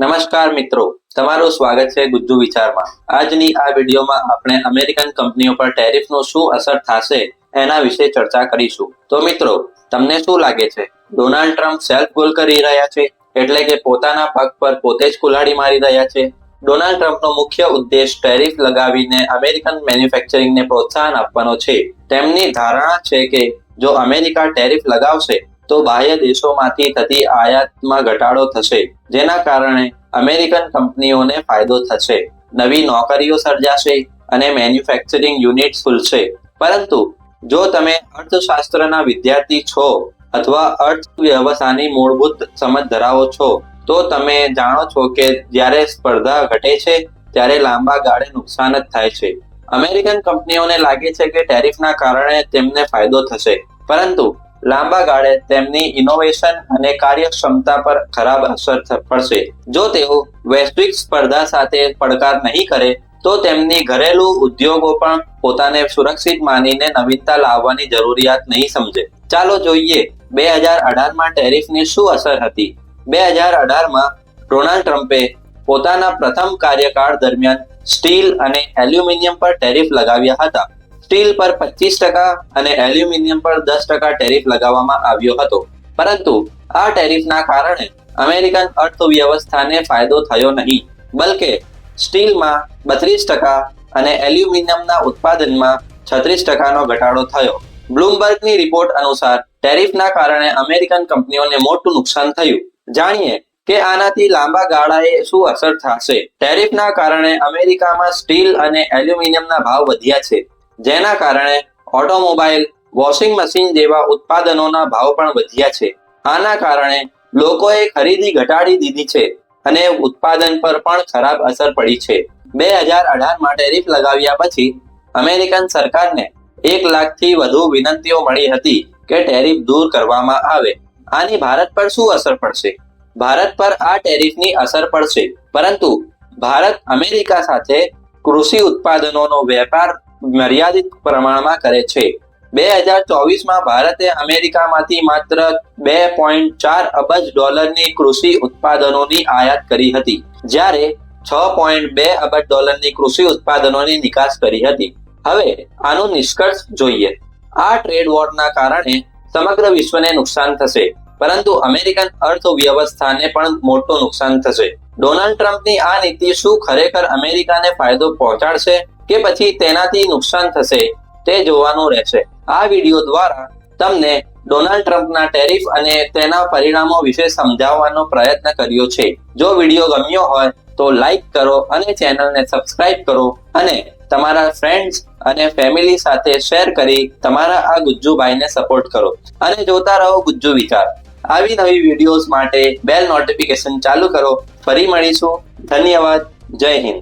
નમસ્કાર મિત્રો, તમારું સ્વાગત છે ગુજ્જુ વિચારમાં. આજની આ વિડીયોમાં આપણે અમેરિકન કંપનીઓ પર ટેરિફનો શું અસર થશે એના વિશે ચર્ચા કરીશું. તો મિત્રો, તમને શું લાગે છે? ડોનાલ્ડ ટ્રમ્પ સેલ્ફ ગોલ કરી રહ્યા છે, એટલે કે પોતાના પગ પર પોતે જ કુલ્હાડી મારી રહ્યા છે? ડોનાલ્ડ ટ્રમ્પનો મુખ્ય ઉદ્દેશ ટેરિફ લગાવીને અમેરિકન મેન્યુફેક્ચરિંગને પ્રોત્સાહન આપવાનો છે. તેમની ધારણા છે કે જો અમેરિકા ટેરિફ લગાવશે તો બાહ્ય દેશોમાંથી થતી આયાતમાં ઘટાડો થશે, જેના કારણે અમેરિકન કંપનીઓને ફાયદો થશે. નવી નોકરીઓ સર્જાશે અને મેન્યુફેક્ચરિંગ યુનિટ ખુલશે. પરંતુ જો તમે અર્થશાસ્ત્રના વિદ્યાર્થી છો અથવા અર્થવ્યવસ્થાની મૂળભૂત સમજ ધરાવો છો, તો તમે જાણો છો કે જ્યારે સ્પર્ધા ઘટે છે, ત્યારે લાંબા ગાળે નુકસાન જ થાય છે. અમેરિકન કંપનીઓને લાગે છે કે ટેરિફના કારણે તેમને ફાયદો થશે. પરંતુ લાંબા ગાળે તેમની ઇનોવેશન અને કાર્યક્ષમતા પર ખરાબ અસર પડશે. જો તેઓ વૈશ્વિક સ્પર્ધા સાથે પડકાર નહીં કરે, તો તેમની ઘરેલુ ઉદ્યોગો પણ પોતાને સુરક્ષિત માનીને નવીનતા લાવવાની જરૂરિયાત નહીં સમજે. ચાલો જોઈએ, બે હજાર અઢારમાં ટેરિફની શું અસર હતી? બે હજાર અઢારમાં ડોનાલ્ડ ટ્રમ્પે પોતાના પ્રથમ કાર્યકાળ દરમિયાન સ્ટીલ અને એલ્યુમિનિયમ પર ટેરિફ લગાવ્યા હતા. સ્ટીલ પર પચીસ ટકા અને એલ્યુમિનિયમ પર દસ ટકા ટેરિફ લગાવવામાં આવ્યો હતો. પરંતુ આ ટેરિફના કારણે અમેરિકન અર્થવ્યવસ્થાને ફાયદો થયો નહીં, બલકે સ્ટીલમાં બત્રીસ ટકા અને એલ્યુમિનિયમના ઉત્પાદનમાં છત્રીસ ટકાનો ઘટાડો થયો. બ્લુમબર્ગની રિપોર્ટ અનુસાર ટેરિફના કારણે અમેરિકન કંપનીઓને મોટું નુકસાન થયું. જાણીએ કે આનાથી લાંબા ગાળાએ શું અસર થશે. ટેરિફના કારણે અમેરિકામાં સ્ટીલ અને એલ્યુમિનિયમના ભાવ વધ્યા છે. જેના કારણે ઓટોમોબાઈલ વોશિંગ મશીન જેવા ઉત્પાદનોના ભાવ પણ વધ્યા છે. આના કારણે લોકોએ ખરીદી ઘટાડી દીધી છે અને ઉત્પાદન પર પણ ખરાબ અસર પડી છે. બે હજાર અઢારમાં ટેરિફ લગાવ્યા પછી અમેરિકન સરકારને એક લાખથી વધુ વિનંતીઓ મળી હતી કે ટેરિફ દૂર કરવામાં આવે. આની ભારત પર શું અસર પડશે? ભારત પર આ ટેરિફની અસર પડશે. પરંતુ ભારત અમેરિકા સાથે કૃષિ ઉત્પાદનોનો વેપાર મર્યાદિત પ્રમાણમાં કરે છે. બે હજાર ચોવીસમાં ભારતે અમેરિકામાંથી માત્ર બે પોઈન્ટ ચાર અબજ ડોલરની કૃષિ ઉત્પાદનોની આયાત કરી હતી, જ્યારે છ પોઈન્ટ બે અબજ ડોલરની કૃષિ ઉત્પાદનોની નિકાસ કરી હતી. હવે આનો નિષ્કર્ષ જોઈએ. આ ટ્રેડ વોરના કારણે સમગ્ર વિશ્વને નુકસાન થશે, પરંતુ અમેરિકન અર્થવ્યવસ્થાને પણ મોટું નુકસાન થશે. ડોનાલ્ડ ટ્રમ્પની આ નીતિ શું ખરેખર અમેરિકાને ફાયદો પહોંચાડશે? કે પછી તેનાથી નુકસાન થશે તે જોવાનું રહેશે. આ વીડિયો દ્વારા તમને ડોનાલ્ડ ટ્રમ્પના ટેરિફ અને તેના પરિણામો વિશે સમજાવવાનો પ્રયત્ન કર્યો છે. જો વીડિયો ગમ્યો હોય તો લાઈક કરો અને ચેનલને સબસ્ક્રાઇબ કરો અને તમારા ફ્રેન્ડ્સ અને ફેમિલી સાથે શેર કરી તમારા આ ગુજ્જુભાઈને સપોર્ટ કરો અને જોતા રહો ગુજ્જુ વિચાર. આવી નવી વિડીયોઝ માટે બેલ નોટિફિકેશન ચાલુ કરો. ફરી મળીશું. ધન્યવાદ. જય હિન્દ.